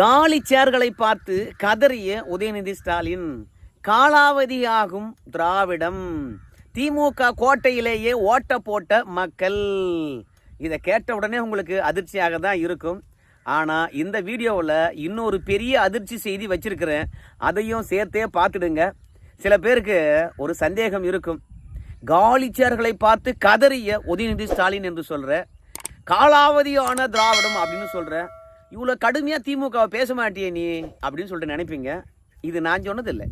காலி சேர்களை பார்த்து கதறிய உதயநிதி ஸ்டாலின் காலாவதியாகும் திராவிடம். திமுக கோட்டையிலேயே ஓட்ட போட்ட மக்கள். இதை கேட்ட உடனே உங்களுக்கு அதிர்ச்சியாக தான் இருக்கும். ஆனால் இந்த வீடியோவில் இன்னொரு பெரிய அதிர்ச்சி செய்தி வச்சிருக்கிறேன். அதையும் சேர்த்தே பார்த்துடுங்க. சில பேருக்கு ஒரு சந்தேகம் இருக்கும். காலி சேர்களை பார்த்து கதறிய உதயநிதி ஸ்டாலின் என்று சொல்கிற காலாவதியான திராவிடம் அப்படின்னு சொல்கிற இவ்வளோ கடுமையாக திமுகவை பேச மாட்டியே நீ அப்படின்னு சொல்லிட்டு நினைப்பீங்க. இது நான் சொன்னதில்லை.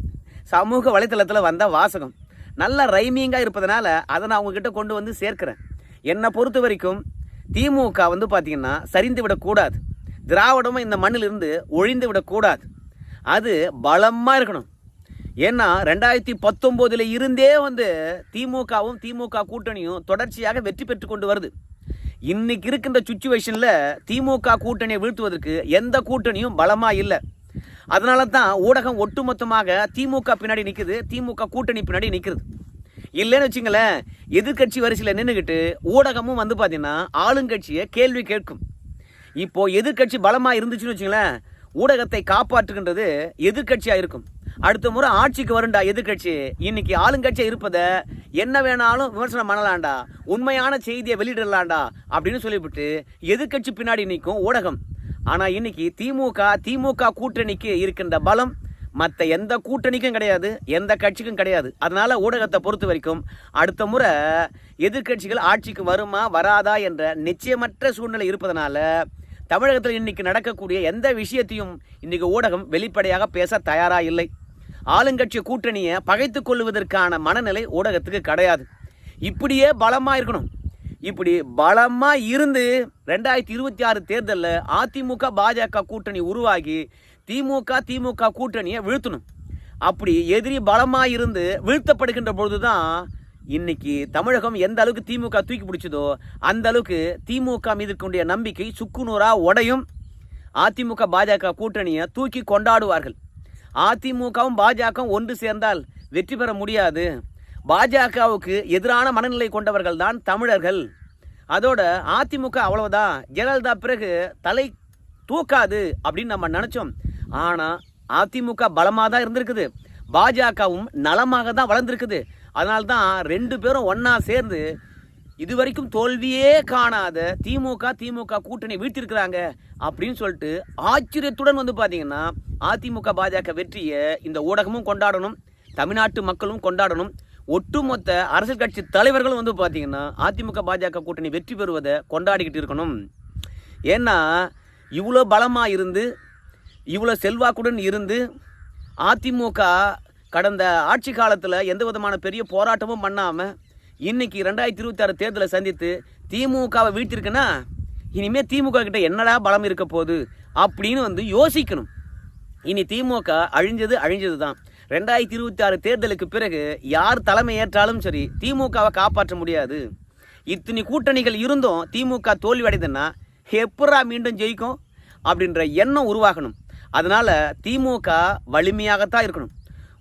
சமூக வலைத்தளத்தில் வந்த வாசகம். நல்ல ரைமிங்காக இருப்பதனால அதை நான் உங்ககிட்ட கொண்டு வந்து சேர்க்கிறேன். என்னை பொறுத்த வரைக்கும் திமுக வந்து பார்த்தீங்கன்னா சரிந்து விடக்கூடாது. திராவிடமும் இந்த மண்ணிலிருந்து ஒழிந்து விடக்கூடாது. அது பலமாக இருக்கணும். ஏன்னா ரெண்டாயிரத்தி பத்தொம்போதில் இருந்தே வந்து திமுகவும் திமுக கூட்டணியும் தொடர்ச்சியாக வெற்றி பெற்று கொண்டு வருது. இன்னைக்கு இருக்கின்ற சுச்சுவேஷனில் திமுக கூட்டணியை வீழ்த்துவதற்கு எந்த கூட்டணியும் பலமாக இல்லை. அதனால தான் ஊடகம் ஒட்டுமொத்தமாக திமுக பின்னாடி நிற்குது திமுக கூட்டணி பின்னாடி நிற்கிறது இல்லைன்னு வச்சுங்களேன் எதிர்க்கட்சி வரிசையில் நின்றுக்கிட்டு ஊடகமும் வந்து பார்த்தீங்கன்னா ஆளுங்கட்சியை கேள்வி கேட்கும். இப்போ எதிர்க்கட்சி பலமாக இருந்துச்சுன்னு வச்சுங்களேன் ஊடகத்தை காப்பாற்றுகின்றது எதிர்க்கட்சியாக இருக்கும். அடுத்த முறை ஆட்சிக்கு வருண்டா எதிர்கட்சி இன்னைக்கு ஆளுங்கட்சியாக இருப்பதை என்ன வேணாலும் விமர்சனம் பண்ணலாம்டா. உண்மையான செய்தியை வெளியிடலாண்டா அப்படின்னு சொல்லிவிட்டு எதிர்க்கட்சி பின்னாடி நிற்கும் ஊடகம். ஆனால் இன்னைக்கு திமுக திமுக கூட்டணிக்கு இருக்கின்ற பலம் மற்ற எந்த கூட்டணிக்கும் கிடையாது எந்த கட்சிக்கும் கிடையாது. அதனால ஊடகத்தை பொறுத்த வரைக்கும் அடுத்த முறை எதிர்க்கட்சிகள் ஆட்சிக்கு வருமா வராதா என்ற நிச்சயமற்ற சூழ்நிலை இருப்பதனால தமிழகத்தில் இன்னைக்கு நடக்கக்கூடிய எந்த விஷயத்தையும் இன்னைக்கு ஊடகம் வெளிப்படையாக பேச தயாராக இல்லை. ஆளுங்கட்சி கூட்டணியை பகைத்து கொள்வதற்கான மனநிலை ஊடகத்துக்கு கிடையாது. இப்படியே பலமாக இருக்கணும். இப்படி பலமாக இருந்து ரெண்டாயிரத்தி இருபத்தி ஆறு தேர்தலில் அதிமுக பாஜக கூட்டணி உருவாகி திமுக திமுக கூட்டணியை வீழ்த்தணும். அப்படி எதிரி பலமாக இருந்து வீழ்த்தப்படுகின்ற பொழுது தான் இன்னைக்கு தமிழகம் எந்த அளவுக்கு திமுக தூக்கி பிடிச்சதோ அந்த அளவுக்கு திமுக மீது இருக்கக்கூடிய நம்பிக்கை சுக்குநூறாக உடையும். அதிமுக பாஜக கூட்டணியை தூக்கி கொண்டாடுவார்கள். அதிமுகவும் பாஜகவும் ஒன்று சேர்ந்தால் வெற்றி பெற முடியாது. பாஜகவுக்கு எதிரான மனநிலை கொண்டவர்கள் தான் தமிழர்கள். அதோட அதிமுக அவ்வளவுதான். ஜெயலலிதா பிறகு தலை தூக்காது அப்படின்னு நம்ம நினச்சோம். ஆனால் அதிமுக பலமாக தான் இருந்திருக்குது. பாஜகவும் நலமாக தான் வளர்ந்துருக்குது. அதனால தான் ரெண்டு பேரும் ஒன்றா சேர்ந்து இதுவரைக்கும் தோல்வியே காணாத திமுக திமுக கூட்டணி வீழ்த்திருக்கிறாங்க அப்படின்னு சொல்லிட்டு ஆச்சரியத்துடன் வந்து பார்த்தீங்கன்னா அதிமுக பாஜக வெற்றியை இந்த ஊடகமும் கொண்டாடணும் தமிழ்நாட்டு மக்களும் கொண்டாடணும். ஒட்டுமொத்த அரசியல் கட்சி தலைவர்களும் வந்து பார்த்தீங்கன்னா அதிமுக பாஜக கூட்டணி வெற்றி பெறுவதை கொண்டாடிக்கிட்டு இருக்கணும். ஏன்னா இவ்வளோ பலமாக இருந்து இவ்வளோ செல்வாக்குடன் இருந்து அதிமுக கடந்த ஆட்சி காலத்தில் எந்த விதமான பெரிய போராட்டமும் பண்ணாமல் இன்னைக்கு ரெண்டாயிரத்தி இருபத்தி ஆறு தேர்தலை சந்தித்து திமுகவை வீழ்த்திருக்குன்னா இனிமே திமுக கிட்ட என்னடா பலம் இருக்க போகுது அப்படின்னு வந்து யோசிக்கணும். இனி திமுக அழிஞ்சது அழிஞ்சது தான் ரெண்டாயிரத்தி இருபத்தி ஆறு தேர்தலுக்கு பிறகு யார் தலைமை ஏற்றாலும் சரி திமுகவை காப்பாற்ற முடியாது. இத்தனை கூட்டணிகள் இருந்தும் திமுக தோல்வி அடைந்ததுன்னா மீண்டும் ஜெயிக்கும் அப்படின்ற எண்ணம் உருவாகணும். அதனால் திமுக வலிமையாகத்தான் இருக்கணும்.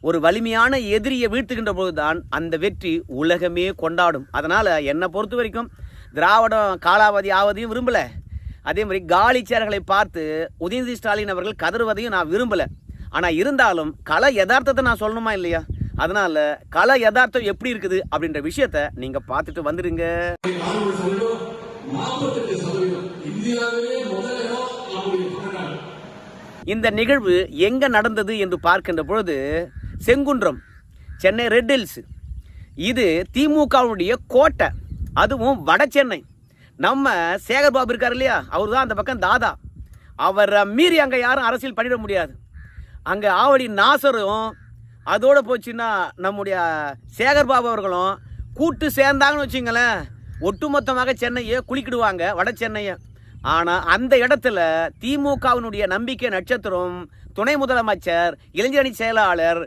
ஒரு வலிமையான எதிரியை வீழ்த்துகின்ற பொழுதுதான் அந்த வெற்றி உலகமே கொண்டாடும். அதனால் என்னை பொறுத்த வரைக்கும் திராவிடம் காலாவதி ஆவதையும் விரும்பல. அதே மாதிரி காலிச்சேர்களை பார்த்து உதயநிதி ஸ்டாலின் அவர்கள் கதறுவதையும் நான் விரும்பலை. ஆனால் இருந்தாலும் கலை யதார்த்தத்தை நான் சொல்லணுமா இல்லையா? அதனால கலை யதார்த்தம் எப்படி இருக்குது அப்படின்ற விஷயத்த நீங்க பார்த்துட்டு வந்துடுங்க இந்த நிகழ்வு எங்க நடந்தது என்று பார்க்கின்ற பொழுது செங்குன்றம் சென்னை ரெட் ஹில்ஸ் இது திமுகவுடைய கோட்டை அதுவும் வட சென்னை. நம்ம சேகர்பாபு இருக்கார் இல்லையா? அவர் தான் அந்த பக்கம் தாதா. அவரை மீறி அங்கே யாரும் அரசியல் பண்ணிட முடியாது. அங்கே ஆவடி நாசரும் அதோடு போச்சுன்னா நம்முடைய சேகர் பாபு அவர்களும் கூட்டு சேர்ந்தாங்கன்னு வச்சுங்களேன் ஒட்டுமொத்தமாக சென்னையை குளிக்கிடுவாங்க வட சென்னையை. ஆனால் அந்த இடத்துல திமுகவினுடைய நம்பிக்கை நட்சத்திரம் துணை முதலமைச்சர் இளைஞரணி செயலாளர்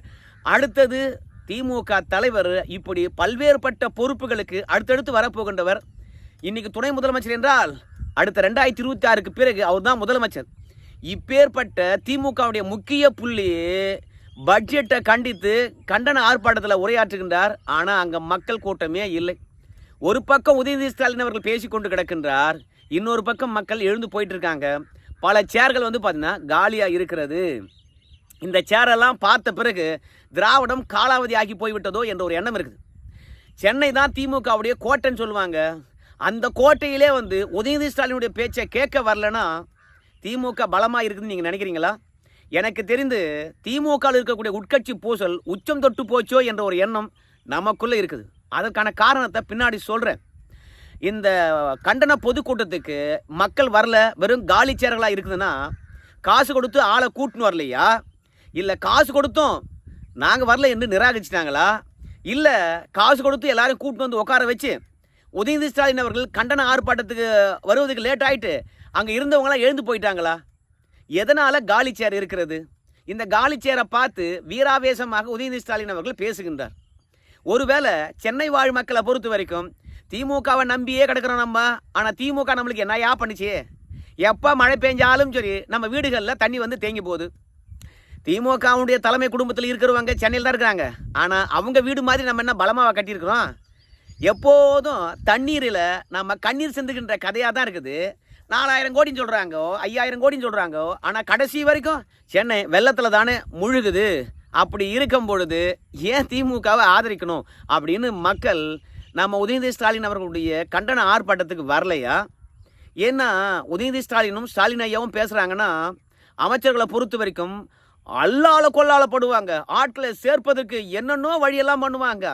அடுத்தது திமுக தலைவர் இப்படி பல்வேறுபட்ட பொறுப்புகளுக்கு அடுத்தடுத்து வரப்போகின்றவர். இன்னைக்கு துணை முதலமைச்சர் என்றால் அடுத்த ரெண்டாயிரத்தி இருபத்தி ஆறுக்கு பிறகு அவர் தான் முதலமைச்சர். இப்பேற்பட்ட திமுகவுடைய முக்கிய புள்ளி பட்ஜெட்டை கண்டித்து கண்டன ஆர்ப்பாட்டத்தில் உரையாற்றுகின்றார். ஆனால் அங்கே மக்கள் கூட்டமே இல்லை. ஒரு பக்கம் உதயநிதி ஸ்டாலின் அவர்கள் பேசிக்கொண்டு கிடக்கின்றார். இன்னொரு பக்கம் மக்கள் எழுந்து போயிட்டு இருக்காங்க. பல சேர்கள் வந்து பார்த்தீங்கன்னா காலியாக இருக்கிறது. இந்த சேரெல்லாம் பார்த்த பிறகு திராவிடம் காலாவதி ஆகி போய்விட்டதோ என்ற ஒரு எண்ணம் இருக்குது. சென்னை தான் திமுகவுடைய கோட்டைன்னு சொல்லுவாங்க. அந்த கோட்டையிலே வந்து உதயநிதி ஸ்டாலினுடைய பேச்சை கேட்க வரலன்னா திமுக பலமாக இருக்குதுன்னு நீங்கள் நினைக்கிறீங்களா? எனக்கு தெரிந்து திமுகவில் இருக்கக்கூடிய உட்கட்சி பூசல் உச்சம் தொட்டு போச்சோ என்ற ஒரு எண்ணம் நமக்குள்ளே இருக்குது. அதற்கான காரணத்தை பின்னாடி சொல்கிறேன் இந்த கண்டன பொதுக்கூட்டத்துக்கு மக்கள் வரல வெறும் காலி சேர்களாக இருக்குதுன்னா காசு கொடுத்து ஆளை கூட்டின்னு வரலையா? இல்லை காசு கொடுத்தும் நாங்கள் வரல என்று நிராகரிச்சிட்டாங்களா? இல்லை காசு கொடுத்து எல்லாரும் கூப்பிட்டு வந்து உட்கார வச்சு உதயநிதி ஸ்டாலின் அவர்கள் கண்டன ஆர்ப்பாட்டத்துக்கு வருவதுக்கு லேட் ஆகிட்டு அங்கே இருந்தவங்களாம் எழுந்து போயிட்டாங்களா? எதனால் காலி சேர் இருக்கிறது? இந்த காலி சேரை பார்த்து வீராவேசமாக உதயநிதி ஸ்டாலின் அவர்கள் பேசுகின்றார். ஒருவேளை சென்னை வாழ் மக்களை பொறுத்த வரைக்கும் திமுகவை நம்பியே கிடக்கிறோம் நம்ம. ஆனால் திமுக நம்மளுக்கு என்னையா பண்ணிச்சு? எப்போ மழை பெஞ்சாலும் சரி நம்ம வீடுகளில் தண்ணி வந்து தேங்கி போகுது. திமுகவுடைய தலைமை குடும்பத்தில் இருக்கிறவங்க சென்னையில் தான் இருக்கிறாங்க. ஆனால் அவங்க வீடு மாதிரி நம்ம என்ன பலமாக கட்டியிருக்கிறோம்? எப்போதும் தண்ணீரில் நம்ம கண்ணீர் சிந்துகின்ற கதையாக தான் இருக்குது. நாலாயிரம் கோடின்னு சொல்கிறாங்கோ ஐயாயிரம் கோடின்னு சொல்கிறாங்கோ ஆனால் கடைசி வரைக்கும் சென்னை வெள்ளத்தில் தானே முழுகுது. அப்படி இருக்கும் பொழுது ஏன் திமுகவை ஆதரிக்கணும் அப்படின்னு மக்கள் நம்ம உதயநிதி ஸ்டாலின் அவர்களுடைய கண்டன ஆர்ப்பாட்டத்துக்கு வரலையா? ஏன்னா உதயநிதி ஸ்டாலினும் ஸ்டாலின் ஐயாவும் பேசுகிறாங்கன்னா அமைச்சர்களை பொறுத்த வரைக்கும் அல்லால கொல்லாலப்படுவாங்க. ஆட்களை சேர்ப்பதற்கு என்னென்னோ வழியெல்லாம் பண்ணுவாங்க.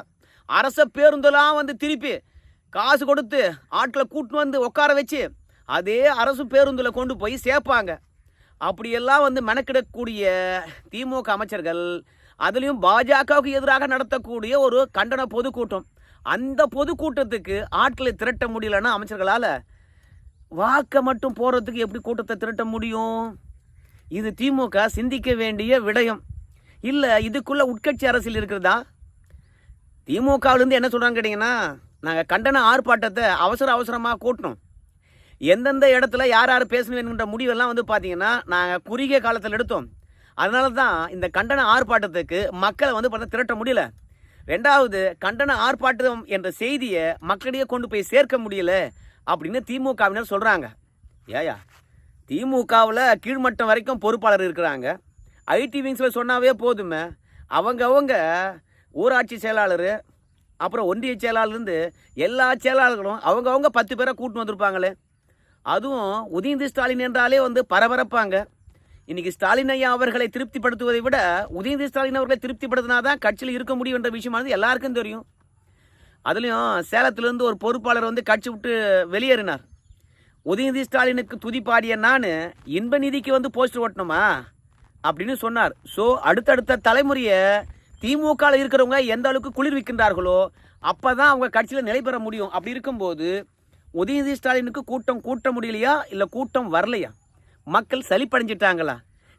அரச பேருந்தெல்லாம் வந்து திருப்பி காசு கொடுத்து ஆட்களை கூட்டின்னு வந்து உட்கார வச்சு அதே அரசு பேருந்தில் கொண்டு போய் சேர்ப்பாங்க. அப்படியெல்லாம் வந்து மெனக்கிடக்கூடிய திமுக அமைச்சர்கள் அதுலேயும் பாஜகவுக்கு எதிராக நடத்தக்கூடிய ஒரு கண்டன பொதுக்கூட்டம். அந்த பொதுக்கூட்டத்துக்கு ஆட்களை திரட்ட முடியலன்னா அமைச்சர்களால் வாக்க மட்டும் போகிறதுக்கு எப்படி கூட்டத்தை திரட்ட முடியும்? இது திமுக சிந்திக்க வேண்டிய விடயம். இல்லை இதுக்குள்ள உட்கட்சி அரசியல் இருக்கிறதா திமுகவிலேருந்து என்ன சொல்கிறாங்க கேட்டிங்கன்னா நாங்கள் கண்டன ஆர்ப்பாட்டத்தை அவசர அவசரமாக கூட்டினோம் எந்தெந்த இடத்துல யார் யார் பேசணும் என்கின்ற முடிவெல்லாம் வந்து பார்த்தீங்கன்னா நாங்கள் குறுகிய காலத்தில் எடுத்தோம். அதனால தான் இந்த கண்டன ஆர்ப்பாட்டத்துக்கு மக்களை வந்து பார்த்தா திரட்ட முடியல. ரெண்டாவது கண்டன ஆர்ப்பாட்டம் என்ற செய்தியை மக்களிடையே கொண்டு போய் சேர்க்க முடியல அப்படின்னு திமுகவினர் சொல்கிறாங்க ஏயா திமுகவில் கீழ்மட்டம் வரைக்கும் பொறுப்பாளர் இருக்கிறாங்க. ஐடி விங்ஸில் சொன்னாவே போதுமே. அவங்க அவங்க ஊராட்சி செயலாளர் அப்புறம் ஒன்றிய செயலாளர்லேருந்து எல்லா செயலாளர்களும் அவங்கவங்க பத்து பேரை கூட்டின்னு வந்திருப்பாங்களே. அதுவும் உதயநிதி ஸ்டாலின் என்றாலே வந்து பரபரப்பாங்க. இன்றைக்கி ஸ்டாலின் ஐயா அவர்களை திருப்திப்படுத்துவதை விட உதயநிதி ஸ்டாலின் அவர்களை திருப்திப்படுத்தினா தான் கட்சியில் இருக்க முடியும் என்ற விஷயமானது எல்லாருக்கும் தெரியும். அதுலேயும் சேலத்திலேருந்து ஒரு பொறுப்பாளர் வந்து கட்சி விட்டு வெளியேறினார். உதயநிதி ஸ்டாலினுக்கு துதி பாடிய நான் இன்ப நிதிக்கு வந்து போஸ்டர் ஓட்டணுமா? அப்படின்னு சொன்னார். ஸோ அடுத்தடுத்த தலைமுறையை திமுகவில் இருக்கிறவங்க எந்த அளவுக்கு குளிர்விக்கின்றார்களோ அப்போ தான் அவங்க கட்சியில் நிலை பெற முடியும். அப்படி இருக்கும்போது உதயநிதி ஸ்டாலினுக்கு கூட்டம் கூட்ட முடியலையா? இல்லை கூட்டம் வரலையா? மக்கள் சளிப்படைஞ்சிட்டாங்களா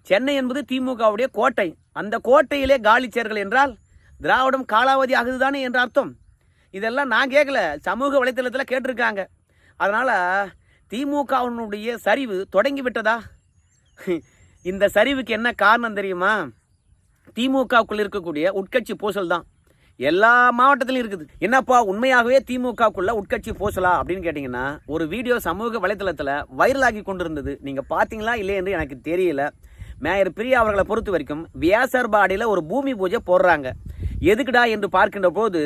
சென்னை என்பது திமுகவுடைய கோட்டை. அந்த கோட்டையிலே காலி சேர்கள் என்றால் திராவிடம் காலாவதி ஆகுது தானே என்ற அர்த்தம். இதெல்லாம் நான் கேட்கல சமூக வலைத்தளத்தில் கேட்டிருக்காங்க. அதனால் திமுகவினுடைய சரிவு தொடங்கி விட்டதா இந்த சரிவுக்கு என்ன காரணம் தெரியுமா? திமுகவுக்குள் இருக்கக்கூடிய உட்கட்சி பூசல் தான். எல்லா மாவட்டத்திலும் இருக்குது. என்னப்பா உண்மையாகவே திமுகவுக்குள்ள உட்கட்சி பூசலா அப்படின்னு கேட்டிங்கன்னா ஒரு வீடியோ சமூக வலைத்தளத்தில் வைரலாகி கொண்டிருந்தது. நீங்கள் பார்த்தீங்களா இல்லை என்று எனக்கு தெரியல. மேயர் பிரியா அவர்களை பொறுத்த வரைக்கும் வியாசர்பாடியில் ஒரு பூமி பூஜை போடுறாங்க. எதுக்குடா என்று பார்க்கின்ற போது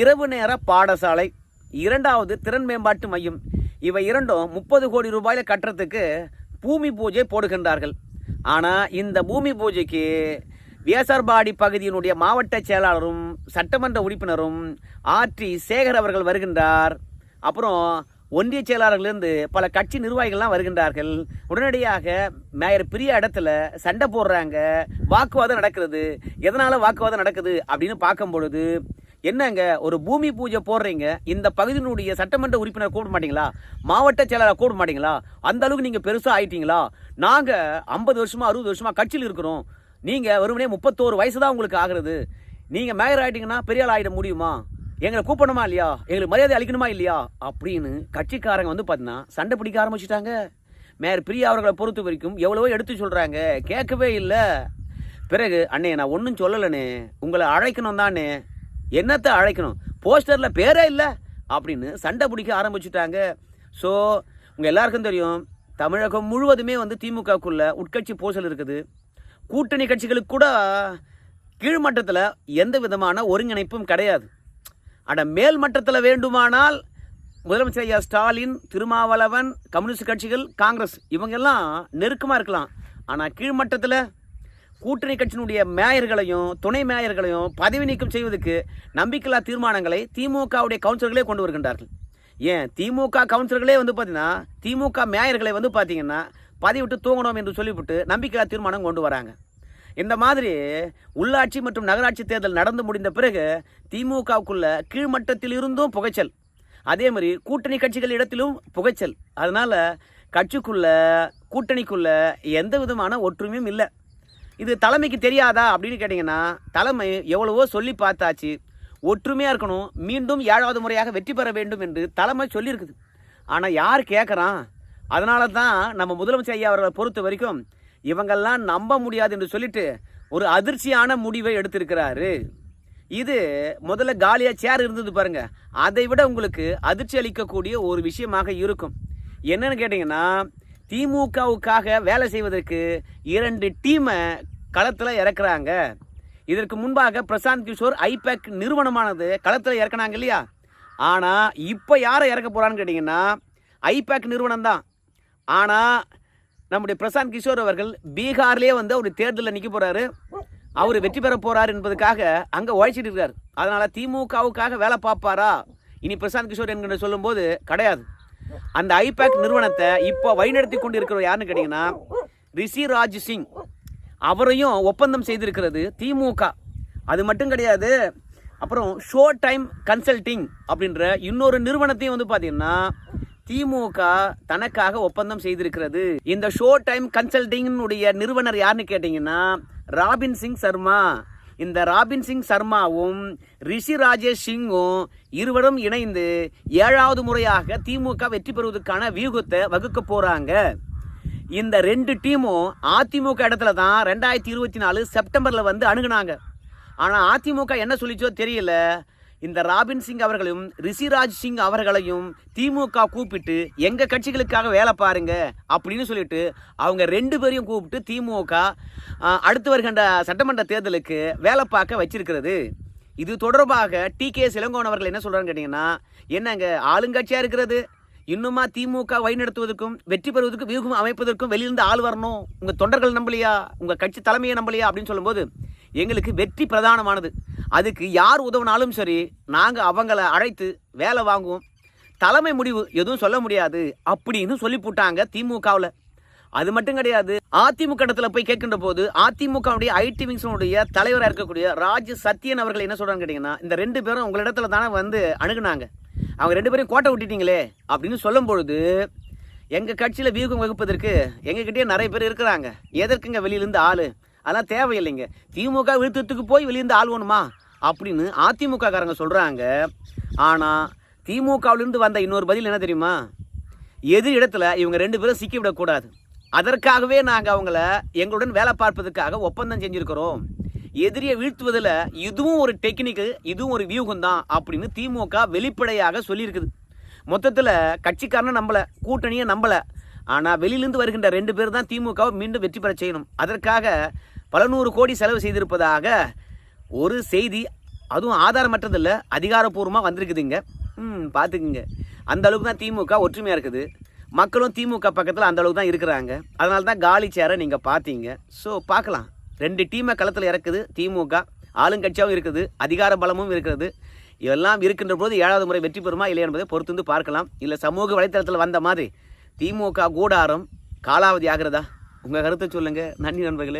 இரவு நேர பாடசாலை இரண்டாவது திறன் மேம்பாட்டு மையம் இவை இரண்டும் முப்பது கோடி ரூபாயில கட்டுறதுக்கு பூமி பூஜை போடுகின்றார்கள். ஆனால் இந்த பூமி பூஜைக்கு வியாசர்பாடி பகுதியினுடைய மாவட்ட செயலாளரும் சட்டமன்ற உறுப்பினரும் ஆர்டி சேகர் அவர்கள் வருகின்றார். அப்புறம் ஒன்றிய செயலாளர்களிருந்து பல கட்சி நிர்வாகிகள்லாம் வருகின்றார்கள். உடனடியாக மேயர் பெரிய இடத்துல சண்டை போடுறாங்க. வாக்குவாதம் நடக்கிறது. எதனால் வாக்குவாதம் நடக்குது அப்படின்னு பார்க்கும் பொழுது என்னங்க ஒரு பூமி பூஜை போடுறீங்க இந்த பகுதியினுடைய சட்டமன்ற உறுப்பினர் கூப்பிட மாட்டீங்களா? மாவட்ட செயலாளர் கூப்பிட மாட்டீங்களா? அந்த அளவுக்கு நீங்க பெருசா ஆயிட்டீங்களா? நாங்க ஐம்பது வருஷமா அறுபது வருஷமா கட்சியில் இருக்கிறோம். நீங்க வெறுமனே முப்பத்தோரு வயசு தான் உங்களுக்கு ஆகிறது. நீங்க மேயர் ஆயிட்டீங்கன்னா பெரிய ஆள் ஆகிட முடியுமா? எங்களை கூப்பிடணுமா இல்லையா? எங்களுக்கு மரியாதை அளிக்கணுமா இல்லையா? அப்படின்னு கட்சிக்காரங்க வந்து பார்த்தீங்கன்னா சண்டை பிடிக்க ஆரம்பிச்சிட்டாங்க. மேயர் பிரியா அவர்களை பொறுத்த வரைக்கும் எவ்வளவோ எடுத்து சொல்கிறாங்க கேட்கவே இல்லை. பிறகு அண்ணே நான் ஒன்றும் சொல்லலைண்ணே. உங்களை அழைக்கணும் தானே என்னத்தை அழைக்கணும்? போஸ்டரில் பேரே இல்லை? அப்படின்னு சண்டை பிடிக்க ஆரம்பிச்சுட்டாங்க. ஸோ உங்கள் எல்லாருக்கும் தெரியும் தமிழகம் முழுவதுமே வந்து திமுகக்குள்ள உட்கட்சி பூசல் இருக்குது. கூட்டணி கட்சிகளுக்கு கூட கீழ்மட்டத்தில் எந்த விதமான ஒருங்கிணைப்பும் கிடையாது. ஆனால் மேல் மட்டத்தில் வேண்டுமானால் முதலமைச்சர் ஐயா ஸ்டாலின் திருமாவளவன் கம்யூனிஸ்ட் கட்சிகள் காங்கிரஸ் இவங்கெல்லாம் நெருக்கமாக இருக்கலாம். ஆனால் கீழ்மட்டத்தில் கூட்டணி கட்சியினுடைய மேயர்களையும் துணை மேயர்களையும் பதவி நீக்கம் செய்வதற்கு நம்பிக்கையில்லா தீர்மானங்களை திமுகவுடைய கவுன்சிலர்களே கொண்டு வருகின்றார்கள். ஏன்? திமுக கவுன்சிலர்களே வந்து பார்த்தீங்கன்னா திமுக மேயர்களை வந்து பார்த்தீங்கன்னா பதவி விட்டு தூங்கணும் என்று சொல்லிவிட்டு நம்பிக்கையில்லா தீர்மானம் கொண்டு வராங்க. இந்த மாதிரி உள்ளாட்சி மற்றும் நகராட்சி தேர்தல் நடந்து முடிந்த பிறகு திமுகவுக்குள்ள கீழ்மட்டத்தில் இருந்தும் புகைச்சல். அதே மாதிரி கூட்டணி கட்சிகள் இடத்திலும் புகைச்சல். அதனால் கட்சிக்குள்ள கூட்டணிக்குள்ள எந்த விதமான ஒற்றுமையும் இல்லை. இது தலைமைக்கு தெரியாதா அப்படின்னு கேட்டிங்கன்னா தலைமை எவ்வளவோ சொல்லி பார்த்தாச்சு. ஒற்றுமையாக இருக்கணும். மீண்டும் ஏழாவது முறையாக வெற்றி பெற வேண்டும் என்று தலைமை சொல்லியிருக்குது. ஆனால் யார் கேட்குறான் அதனால தான் நம்ம முதலமைச்சர் ஐயா அவர்களை பொறுத்த வரைக்கும் இவங்கெல்லாம் நம்ப முடியாது என்று சொல்லிட்டு ஒரு அதிர்ச்சியான முடிவை எடுத்திருக்கிறாரு. இது முதல்ல காலியாக சேர் இருந்தது பாருங்க. அதை விட உங்களுக்கு அதிர்ச்சி அளிக்கக்கூடிய ஒரு விஷயமாக இருக்கும். என்னன்னு கேட்டிங்கன்னா திமுகவுக்காக வேலை செய்வதற்கு இரண்டு டீமை களத்தில் இறக்குறாங்க. இதற்கு முன்பாக பிரசாந்த் கிஷோர் ஐபேக் நிறுவனமானது களத்தில் இறக்குனாங்க இல்லையா? ஆனால் இப்போ யாரை இறக்க போகிறான்னு கேட்டிங்கன்னா ஐபேக் நிறுவனம் தான் ஆனால் நம்முடைய பிரசாந்த் கிஷோர் அவர்கள் பீகார்லேயே வந்து அவர் தேர்தலில் நிற்க போகிறாரு அவர் வெற்றி பெற போகிறார் என்பதுக்காக அங்கே உழைச்சிட்டு இருக்கார். அதனால் திமுகவுக்காக வேலை பார்ப்பாரா? இனி பிரசாந்த் கிஷோர் என்கிற சொல்லும்போது கிடையாது. அந்த ஐபேக் நிறுவனத்தை இப்போ வழிநடத்தி கொண்டு இருக்கிறவர் யாருன்னு கேட்டிங்கன்னா ரிஷி ராஜ் சிங். அவரையும் ஒப்பந்தம் செய்திருக்கிறது திமுக. அது மட்டும் கிடையாது அப்புறம் ஷோ டைம் கன்சல்டிங் அப்படின்ற இன்னொரு நிறுவனத்தையும் வந்து பார்த்தீங்கன்னா திமுக தனக்காக ஒப்பந்தம் செய்திருக்கிறது. இந்த ஷோ டைம் கன்சல்டிங்கினுடைய நிறுவனர் யாருன்னு கேட்டிங்கன்னா ராபின் சிங் சர்மா. இந்த ராபின் சிங் சர்மாவும் ரிஷி ராஜேஷ் சிங்கும் இருவரும் இணைந்து ஏழாவது முறையாக திமுக வெற்றி பெறுவதற்கான வியூகத்தை வகுக்க போகிறாங்க இந்த ரெண்டு டீமும் அதிமுக இடத்துல தான் ரெண்டாயிரத்தி இருபத்தி நாலு செப்டம்பரில் வந்து அணுகுனாங்க. ஆனால் அதிமுக என்ன சொல்லிச்சோ தெரியல. இந்த ராபின் சிங் அவர்களையும் ரிஷிராஜ் சிங் அவர்களையும் திமுக கூப்பிட்டு எங்கள் கட்சிகளுக்காக வேலை பாருங்க அப்படின்னு சொல்லிட்டு அவங்க ரெண்டு பேரையும் கூப்பிட்டு திமுக அடுத்து வருகின்ற சட்டமன்ற தேர்தலுக்கு வேலை பார்க்க வச்சிருக்கிறது. இது தொடர்பாக டி கே சிலங்கோன் அவர்கள் என்ன சொல்றான்னு கேட்டிங்கன்னா என்னங்க ஆளுங்கட்சியாக இருக்கிறது? இன்னுமா திமுக வழிநடத்துவதற்கும் வெற்றி பெறுவதற்கும் வியூகம் அமைப்பதற்கும் வெளியிருந்து ஆள் வரணும். உங்கள் தொண்டர்கள் நம்பலையா? உங்கள் கட்சி தலைமையை நம்பலையா? அப்படின்னு சொல்லும்போது எங்களுக்கு வெற்றி பிரதானமானது. அதுக்கு யார் உதவினாலும் சரி நாங்கள் அவங்கள அழைத்து வேலை வாங்குவோம். தலைமை முடிவு எதுவும் சொல்ல முடியாது அப்படின்னு சொல்லி போட்டாங்க திமுகவில். அது மட்டும் கிடையாது அதிமுக இடத்துல போய் கேட்கின்ற போது அதிமுகவுடைய ஐடி விங்ஸனுடைய தலைவராக இருக்கக்கூடிய ராஜ் சத்யன் அவர்கள் என்ன சொல்கிறாங்க கேட்டீங்கன்னா இந்த ரெண்டு பேரும் உங்களிடத்துல தானே வந்து அணுகுனாங்க. அவங்க ரெண்டு பேரும் கோட்டை விட்டுட்டீங்களே அப்படின்னு சொல்லும் பொழுது எங்கள் கட்சியில் வியூகம் வகுப்பதற்கு எங்ககிட்டயே நிறைய பேர் இருக்கிறாங்க. எதற்குங்க வெளியிலேருந்து ஆள்? அதெல்லாம் தேவையில்லைங்க. திமுக விழுத்தத்துக்கு போய் வெளியிருந்து ஆள் வேணுமா? அப்படின்னு அதிமுககாரங்க சொல்கிறாங்க ஆனால் திமுகவிலிருந்து வந்த இன்னொரு பதில் என்ன தெரியுமா? எது இடத்துல இவங்க ரெண்டு பேரும் சிக்கிவிடக்கூடாது. அதற்காகவே நாங்கள் அவங்கள எங்களுடன் வேலை பார்ப்பதற்காக ஒப்பந்தம் செஞ்சுருக்கிறோம். எதிரியை வீழ்த்துவதில் இதுவும் ஒரு டெக்னிக்கு இதுவும் ஒரு வியூகம் தான் அப்படின்னு திமுக வெளிப்படையாக சொல்லியிருக்குது. மொத்தத்தில் கட்சிக்காரனை நம்பலை கூட்டணியை நம்பலை. ஆனால் வெளியிலிருந்து வருகின்ற ரெண்டு பேர் தான் திமுகவை மீண்டும் வெற்றி பெற செய்யணும். அதற்காக பல நூறு கோடி செலவு செய்திருப்பதாக ஒரு செய்தி அதுவும் ஆதாரமற்றதில்லை அதிகாரப்பூர்வமாக வந்திருக்குதுங்க ம் பார்த்துக்குங்க அந்த அளவுக்கு தான் திமுக ஒற்றுமையாக இருக்குது. மக்களும் திமுக பக்கத்தில் அந்த அளவுக்கு தான் இருக்கிறாங்க. அதனால தான் காலி சேரை நீங்கள் பார்த்தீங்க ஸோ பார்க்கலாம் ரெண்டு டீமை களத்தில் இறக்குது திமுக. ஆளுங்கட்சியாகவும் இருக்குது அதிகார பலமும் இருக்கிறது. இதெல்லாம் இருக்கின்ற போது ஏழாவது முறை வெற்றி பெறுமா இல்லை என்பதை பொறுத்து பார்க்கலாம். இல்லை சமூக வலைத்தளத்தில் வந்த மாதிரி திமுக கூடாரம் காலாவதி ஆகிறதா? உங்கள் கருத்தை சொல்லுங்கள் நன்றி நண்பர்களே.